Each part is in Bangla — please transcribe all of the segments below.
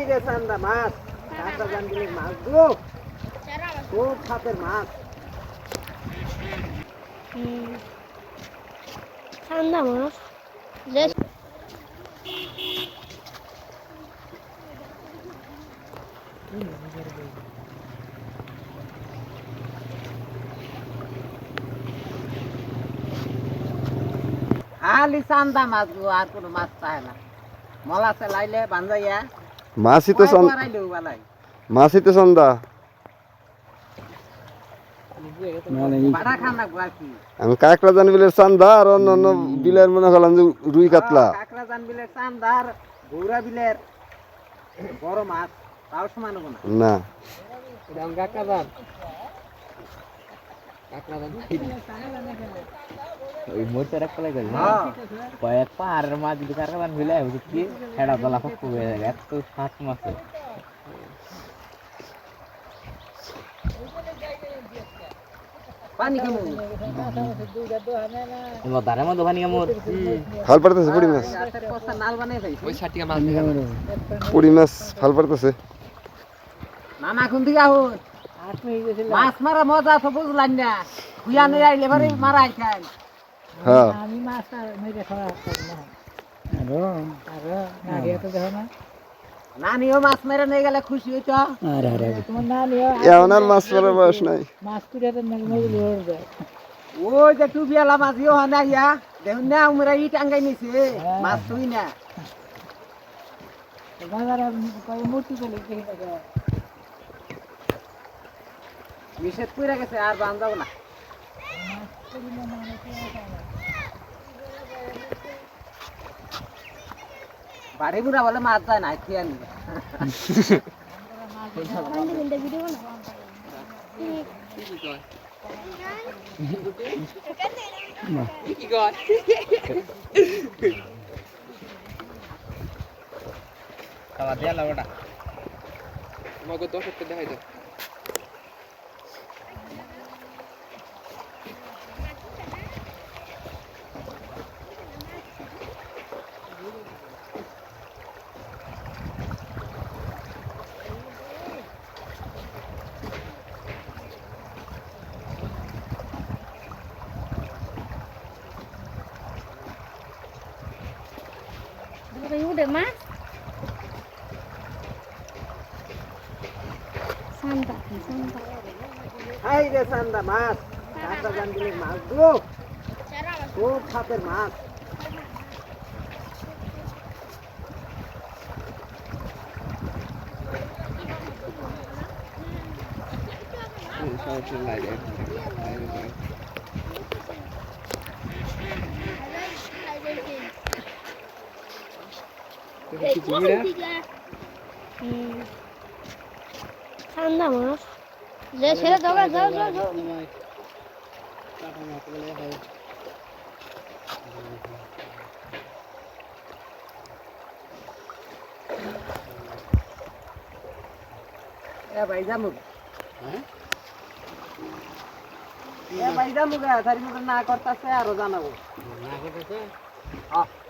হাই রে চান্দা মাছ। চান্দা জানবিলের মাছ গো খুব সাপের মাছ। ঠান্ডা মাছ। খালি চান্দা মাছ আর কোনো মাছ পায় না। মলা চেলাইলে বান্ধাইয়া। মাছই তো মাছই তো আর আমি কাঁকড়া জানি বিলের চান্দা আর অন্য অন্য বিলের মনে করলাম যে রুই কাতলা। কাঁকড়া জান বিলের চান্দার গৌরা বিলের বড় মাছ তাও সমান না। না। কাঁকড়া জান ওই মোচের এক কলাই গেল হ্যাঁ। কয়েক পাহাড়ের মাছ হইলে কি হেডা দলা ফক্ক হয়ে যাবে এত সাত মাসে পানি কেমন? মধ্যে ফাল পারতেছে পুরি মাছ। নাল বানিয়ে খাইছি পুরি মাছ ফাল পারতেছে নানা কোন দিকে আহুন মাছ মারা মজা তো বুঝলাম না। খুয়া নিয়ে আইলে এবারে মারা খাই হ্যাঁ। আমি মাছটা মেরে খাওয়া না। আরও। আরও নানিও মাছ মেরে নিয়ে গেলে খুশি হইতো আরে আরে তোমার না নিও আর মাছ মারার বয়স নাই। মাছ তুলে তো নাকি মজুরি যায়। ওই যে টুবিয়ালা মাঝিও হয় না ইয়া। দেখুন না আমরা নিছে। মাছ তুই না। বাজারে কয় মূর্তি চলে নিষেধ করে গেছে আর বান্ধাবো না। বাড়ি বুড়া বলে মাছ যায় না খেয়ে নি ভিডিও না খাওয়া দেওয়া লাগবে না udah mas santai santai হাই রে চান্দা মাছ চান্দা জানবিলের মাছ গো খুব সাপের মাছ ঠান্ডা মাছ যে ছেড়ে দোকা যাও যাও যাও এ ভাই জামুক এ ভাই জামুক তারি মতো না করতেছে আরও জানাব হ্যাঁ। এত পানি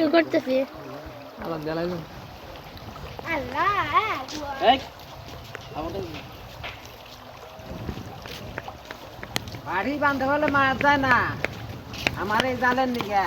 ভিডিও করতেছি। আল্লাহ বাড়ি বান্ধে হলে মাছ যায় না। আমার এই জালের নিগে।